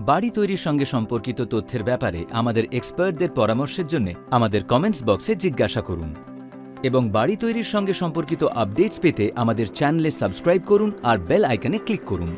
বাড়ি তৈরির সঙ্গে সম্পর্কিত তথ্যের ব্যাপারে আমাদের এক্সপার্টদের পরামর্শের জন্য আমাদের কমেন্টস বক্সে জিজ্ঞাসা করুন। এবং বাড়ি তৈরির সঙ্গে সম্পর্কিত আপডেটস পেতে আমাদের চ্যানেলে সাবস্ক্রাইব করুন আর বেল আইকনে ক্লিক করুন।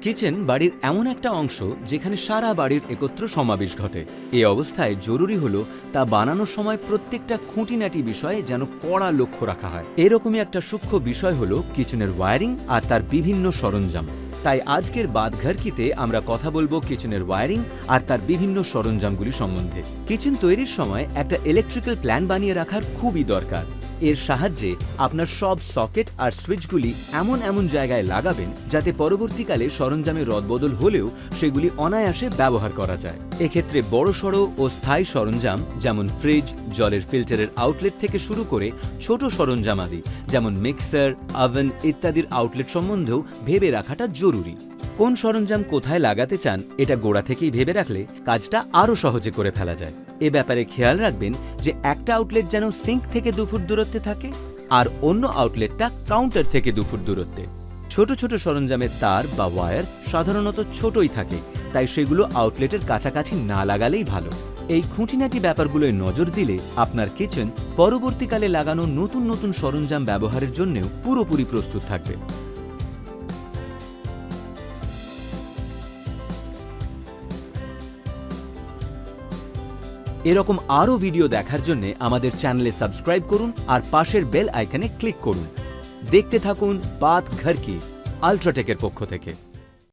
কিচেন বাড়ির এমন একটা অংশ যেখানে সারা বাড়ির একত্র সমাবেশ ঘটে। এই অবস্থায় জরুরি হলো তা বানানোর সময় প্রত্যেকটা খুঁটিনাটি বিষয়ে যেন কড়া লক্ষ্য রাখা হয়। এরকমই একটা সূক্ষ্ম বিষয় হলো কিচেনের ওয়ারিং আর তার বিভিন্ন সরঞ্জাম। তাই আজকের বাদঘরকিতে আমরা কথা বলব কিচেনের ওয়ারিং আর তার বিভিন্ন সরঞ্জামগুলি সম্বন্ধে। কিচেন তৈরির সময় একটা ইলেকট্রিক্যাল প্ল্যান বানিয়ে রাখার খুবই দরকার। এর সাহায্যে আপনার সব সকেট আর সুইচগুলি এমন এমন জায়গায় লাগাবেন যাতে পরবর্তীকালে সরঞ্জামের রদবদল হলেও সেগুলি অনায়াসে ব্যবহার করা যায়। এক্ষেত্রে বড়সড় ও স্থায়ী সরঞ্জাম যেমন ফ্রিজ, জলের ফিল্টারের আউটলেট থেকে শুরু করে ছোট সরঞ্জাম আদি, যেমন মিক্সার আভেন ইত্যাদির আউটলেট সম্বন্ধেও ভেবে রাখাটা জরুরি। কোন সরঞ্জাম কোথায় লাগাতে চান, এটা গোড়া থেকেই ভেবে রাখলে কাজটা আরও সহজে করে ফেলা যায়। এ ব্যাপারে খেয়াল রাখবেন যে একটা আউটলেট যেন সিঙ্ক থেকে দু ফুট দূরত্বে থাকে আর অন্য আউটলেটটা কাউন্টার থেকে দু ফুট দূরত্বে। ছোট ছোট সরঞ্জামের তার বা ওয়্যার সাধারণত ছোটই থাকে, তাই সেগুলো আউটলেটের কাছাকাছি না লাগালেই ভালো। এই খুঁটিনাটি ব্যাপারগুলোয় নজর দিলে আপনার কিচেন পরবর্তীকালে লাগানো নতুন নতুন সরঞ্জাম ব্যবহারের জন্যও পুরোপুরি প্রস্তুত থাকবে। এরকম আরও ভিডিও দেখার জন্য আমাদের চ্যানেলে সাবস্ক্রাইব করুন আর পাশের বেল আইকনে ক্লিক করুন। দেখতে থাকুন বাত ঘর কি আলট্রাটেকের পক্ষ থেকে।